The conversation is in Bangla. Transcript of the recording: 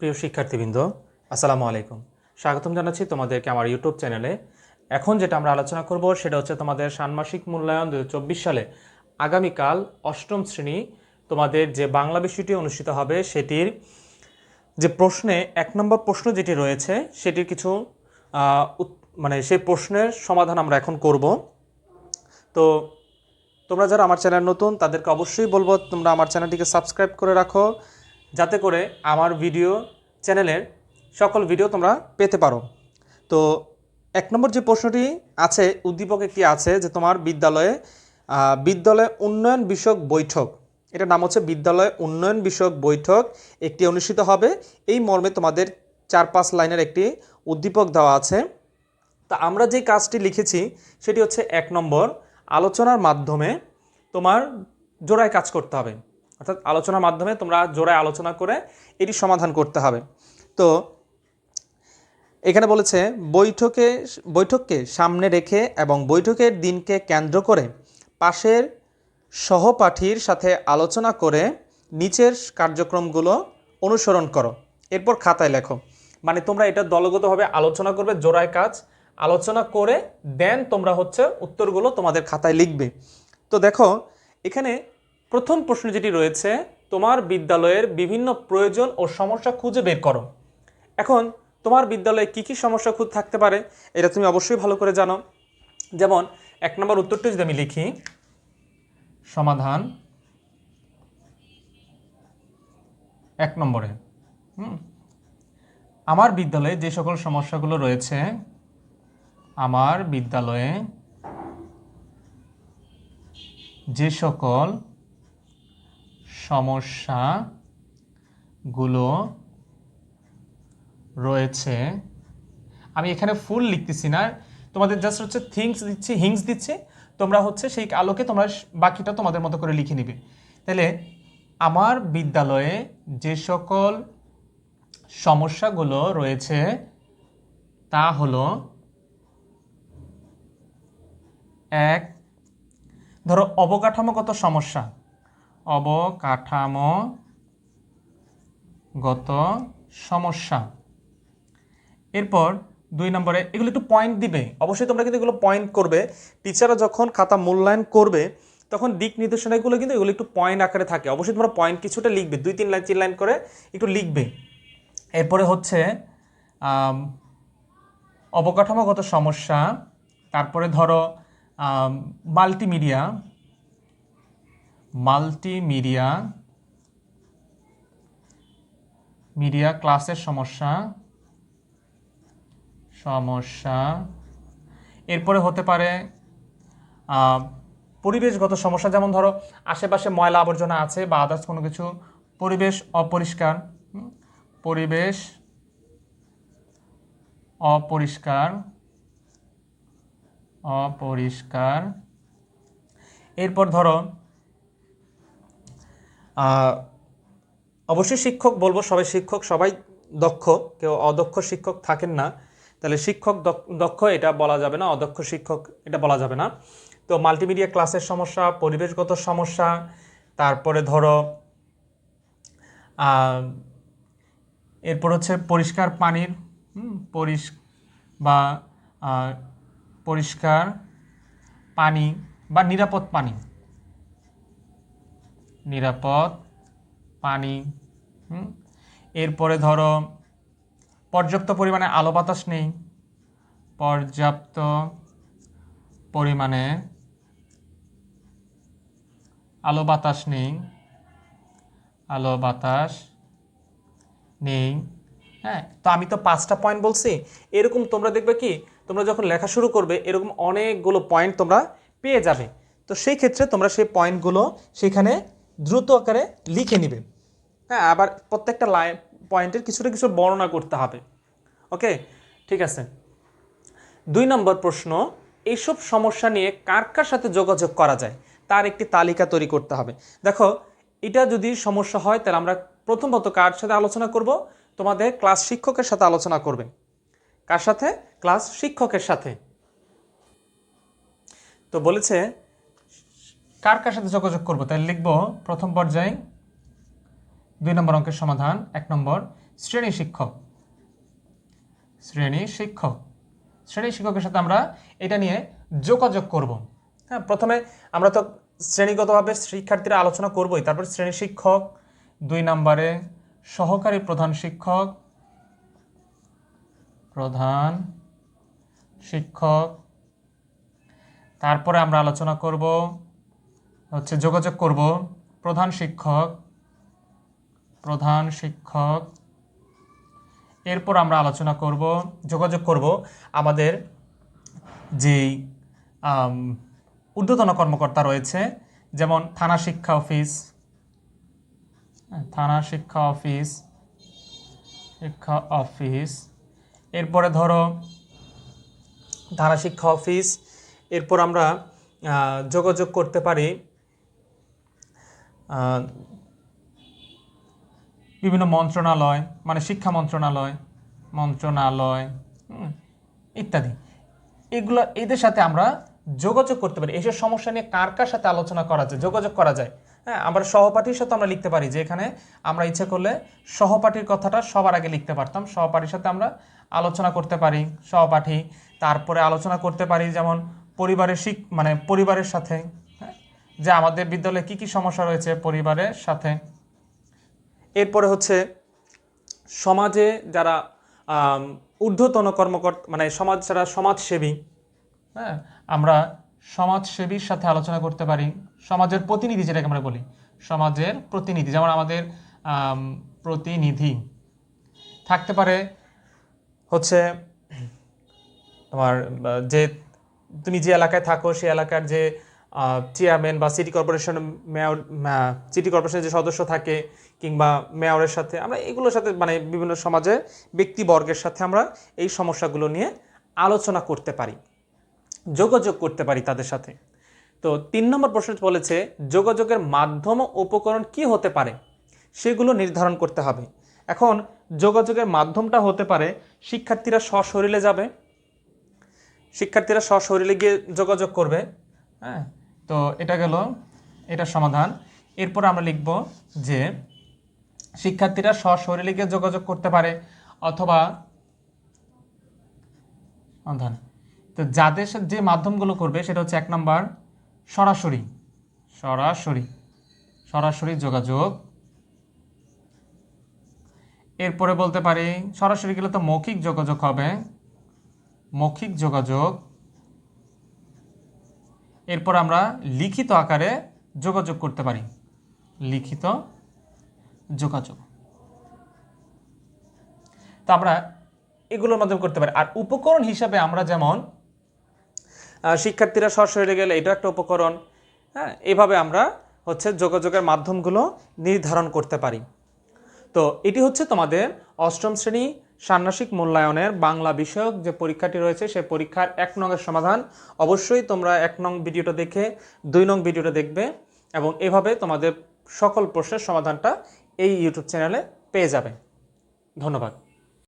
প্রিয় শিক্ষার্থীবৃন্দ, আসসালামু আলাইকুম। স্বাগতম জানাচ্ছি তোমাদেরকে আমার ইউটিউব চ্যানেলে। এখন যেটা আমরা আলোচনা করব সেটা হচ্ছে তোমাদের ষান্মাসিক মূল্যায়ন দু হাজার চব্বিশ সালে আগামীকাল অষ্টম শ্রেণি তোমাদের যে বাংলা বিষয়টি অনুষ্ঠিত হবে সেটির যে প্রশ্নে এক নম্বর প্রশ্ন যেটি রয়েছে সেটির কিছু মানে সেই প্রশ্নের সমাধান আমরা এখন করব। তো তোমরা যারা আমার চ্যানেল নতুন তাদেরকে অবশ্যই বলব তোমরা আমার চ্যানেলটিকে সাবস্ক্রাইব করে রাখো। যাতে করে আমার ভিডিও চ্যানেলের সকল ভিডিও তোমরা পেতে পারো। তো এক নম্বর যে প্রশ্নটি আছে, উদ্দীপক কি আছে? যে তোমার বিদ্যালয়ে বিদ্যালয় উন্নয়ন বিষয়ক বৈঠক, এটার নাম হচ্ছে বিদ্যালয় উন্নয়ন বিষয়ক বৈঠক, একটি অনুষ্ঠিত হবে। এই মর্মে তোমাদের চার পাঁচ লাইনের একটি উদ্দীপক দেওয়া আছে। তা আমরা যে কাজটি লিখেছি, সেটি হচ্ছে এক নম্বর, আলোচনার মাধ্যমে তোমার জোড়ায় কাজ করতে হবে। অর্থাৎ আলোচনার মাধ্যমে তোমরা জোড়ায় আলোচনা করে এটি সমাধান করতে হবে। তো, এখানে বলেছে, বৈঠকে, বৈঠককে সামনে রেখে এবং বৈঠকের দিনকে কেন্দ্র করে পাশের সহপাঠীর সাথে আলোচনা করে নিচের কার্যক্রমগুলো অনুসরণ করো। এরপর খাতায় লেখো। মানে তোমরা এটা দলগতভাবে আলোচনা করবে, জোড়ায় কাজ। আলোচনা করে দেন তোমরা হচ্ছে উত্তরগুলো তোমাদের খাতায় লিখবে। তো দেখো, এখানে প্রথম প্রশ্ন যেটি রয়েছে, তোমার বিদ্যালয়ের বিভিন্ন প্রয়োজন ও সমস্যা খুঁজে বের করো। এখন, তোমার বিদ্যালয়ে কি কি সমস্যা খুঁজ থাকতে পারে, এটা তুমি অবশ্যই ভালো করে জানো। যেমন, এক নম্বর উত্তরটি যদি আমি লিখি, সমাধান, এক নম্বরে আমার বিদ্যালয়ে যে সকল সমস্যাগুলো রয়েছে, আমার বিদ্যালয়ে যে সকল সমস্যাগুলো রয়েছে। আমি এখানে ফুল লিখতেছি না। তোমাদের জাস্ট হচ্ছে থিংস দিচ্ছি হিংস দিচ্ছি। তোমরা হচ্ছে সেই আলোকে তোমরা বাকিটা তোমাদের মতো করে লিখে নিবে। তাহলে আমার বিদ্যালয়ে যে সকল সমস্যাগুলো রয়েছে, তা হলো এক, ধরো অবকাঠামোগত সমস্যা। অবকাঠামোগত সমস্যা। এরপর দুই নম্বরে, এগুলো একটু পয়েন্ট দিবে। অবশ্যই তোমরা কিন্তু এগুলো পয়েন্ট করবে। টিচাররা যখন খাতা মূল্যায়ন করবে, তখন দিক নির্দেশনাগুলো কিন্তু এগুলো একটু পয়েন্ট আকারে থাকে। অবশ্যই তোমরা পয়েন্ট কিছুটা লিখবে, দুই তিন লাইন তিন লাইন করে একটু লিখবে। এরপরে হচ্ছে অবকাঠামোগত সমস্যা, তারপরে ধরো মাল্টিমিডিয়া মাল্টিমিডিয়া, মিডিয়া ক্লাসের সমস্যা সমস্যা। এরপরে হতে পারে পরিবেশগত সমস্যা, যেমন ধরো আশেপাশে ময়লা আবর্জনা আছে বা আদার্স কোনো কিছু, পরিবেশ অপরিষ্কার পরিবেশ অপরিষ্কার অপরিষ্কার। এরপর ধরো অবশ্যই শিক্ষক বলব, সবাই শিক্ষক, সবাই দক্ষ, কেউ অদক্ষ শিক্ষক থাকেন না। তাহলে শিক্ষক দক- দক্ষ এটা বলা যাবে না, অদক্ষ শিক্ষক এটা বলা যাবে না। তো মাল্টিমিডিয়া ক্লাসের সমস্যা, পরিবেশগত সমস্যা, তারপরে ধরো এরপর হচ্ছে পরিষ্কার পানির পরিষ, বা পরিষ্কার পানি বা নিরাপদ পানি। নিরাপদ, পানি? এরপরে ধরো, পর্যাপ্ত পরিমাণে আলো বাতাস নেই, পর্যাপ্ত পরিমাণে আলো বাতাস নেই, আলো বাতাস নেই হ্যাঁ? তো আমি তো পাঁচটা পয়েন্ট বলছি। এরকম তোমরা দেখবে কি, তোমরা যখন লেখা শুরু করবে, এরকম অনেকগুলো পয়েন্ট তোমরা পেয়ে যাবে। তো সেই ক্ষেত্রে তোমরা সেই পয়েন্টগুলো সেখানে দ্রুত আকারে লিখে নেবে। হ্যাঁ আবার প্রত্যেকটা লাইন পয়েন্টের কিছুটা কিছু বর্ণনা করতে হবে। ওকে ঠিক আছে। দুই নম্বর প্রশ্ন এইসব সমস্যা নিয়ে কার কার সাথে যোগাযোগ করা যায়? তার একটি তালিকা তৈরি করতে হবে। দেখো, এটা যদি সমস্যা হয়, তাহলে আমরা প্রথমত কার সাথে আলোচনা করব? তোমাদের ক্লাস শিক্ষকের সাথে আলোচনা করবে। কার সাথে? ক্লাস শিক্ষকের সাথে। তো বলেছে কার কার সাথে যোগাযোগ করব? তাহলে লিখব প্রথম পর্যায়ে দুই নম্বর অঙ্কের সমাধান, এক নম্বর শ্রেণি শিক্ষক। শ্রেণি শিক্ষক। শ্রেণি শিক্ষকের সাথে আমরা এটা নিয়ে যোগাযোগ করব। হ্যাঁ প্রথমে আমরা তো শ্রেণীগতভাবে শিক্ষার্থীরা আলোচনা করবই। তারপর শ্রেণি শিক্ষক, দুই নম্বরে সহকারী প্রধান শিক্ষক প্রধান শিক্ষক। তারপরে আমরা আলোচনা করব হচ্ছে যোগাযোগ করব। প্রধান শিক্ষক প্রধান শিক্ষক। এরপর আমরা আলোচনা করব যোগাযোগ করব আমাদের যেই ঊর্ধ্বতন কর্মকর্তা রয়েছে যেমন থানা শিক্ষা অফিস হ্যাঁ, থানা শিক্ষা অফিস শিক্ষা অফিস। এরপরে ধরো থানা শিক্ষা অফিস এরপর আমরা যোগাযোগ করতে পারি বিভিন্ন মন্ত্রণালয় মানে শিক্ষা মন্ত্রণালয় মন্ত্রণালয় ইত্যাদি। এগুলো, এদের সাথে আমরা যোগাযোগ করতে পারি। এইসব সমস্যা নিয়ে কার কার সাথে আলোচনা করা যায়, যোগাযোগ করা যায়? হ্যাঁ আমরা সহপাঠীর সাথে আমরা লিখতে পারি যে এখানে আমরা ইচ্ছে করলে সহপাঠীর কথাটা সবার আগে লিখতে পারতাম। সহপাঠীর সাথে আমরা আলোচনা করতে পারি, সহপাঠী। তারপরে আলোচনা করতে পারি যেমন পরিবারের শিক মানে পরিবারের সাথে। যে আমাদের বিদ্যালয়ে কী কী সমস্যা রয়েছে পরিবারের সাথে? এরপরে হচ্ছে সমাজে যারা ঊর্ধ্বতন কর্মকর্তা মানে সমাজ যারা সমাজসেবী। হ্যাঁ আমরা সমাজসেবীর সাথে আলোচনা করতে পারি। সমাজের প্রতিনিধি যেটাকে আমরা বলি সমাজের প্রতিনিধি যেমন আমাদের প্রতিনিধি। থাকতে পারে হচ্ছে তোমার যে তুমি যে এলাকায় থাকো সেই এলাকার যে চেয়ারম্যান বা সিটি কর্পোরেশন মেয়র সিটি কর্পোরেশনের যে সদস্য থাকে কিংবা মেয়রের সাথে, আমরা এগুলোর সাথে মানে বিভিন্ন সমাজে ব্যক্তিবর্গের সাথে আমরা এই সমস্যাগুলো নিয়ে আলোচনা করতে পারি, যোগাযোগ করতে পারি তাদের সাথে। তো তিন নম্বর প্রশ্ন বলেছে, যোগাযোগের মাধ্যম উপকরণ কি হতে পারে? সেগুলো নির্ধারণ করতে হবে। এখন, যোগাযোগের মাধ্যমটা হতে পারে, শিক্ষার্থীরা সশরীরে যাবে, শিক্ষার্থীরা সশরীরে গিয়ে যোগাযোগ করবে হ্যাঁ? তো এটা গেল এটা সমাধান। এরপর আমরা লিখব যে শিক্ষার্থীরা সশরীরে গিয়ে যোগাযোগ করতে পারে অথবা সমাধান। তো যাদের যে মাধ্যমগুলো করবে সেটা হচ্ছে এক নম্বর সরাসরি সরাসরি সরাসরি যোগাযোগ। এরপরে বলতে পারি সরাসরি গেলে তো মৌখিক যোগাযোগ হবে, মৌখিক যোগাযোগ। এরপর আমরা লিখিত আকারে যোগাযোগ করতে পারি। লিখিত যোগাযোগ। তা আমরা এগুলোর মাধ্যমে করতে পারি। আর উপকরণ হিসাবে আমরা যেমন শিক্ষার্থীরা সরাসরি গেলে এটা একটা উপকরণ হ্যাঁ এভাবে আমরা হচ্ছে যোগাযোগের মাধ্যমগুলো নির্ধারণ করতে পারি। তো এটি হচ্ছে তোমাদের অষ্টম শ্রেণি ষান্মাসিক মূল্যায়নের বাংলা বিষয়ক যে পরীক্ষাটি রয়েছে সেই পরীক্ষার এক নংয়ের সমাধান। অবশ্যই তোমরা এক নং ভিডিওটা দেখে দুই নং ভিডিওটা দেখবে এবং এভাবে তোমাদের সকল প্রশ্নের সমাধানটা এই ইউটিউব চ্যানেলে পেয়ে যাবে। ধন্যবাদ।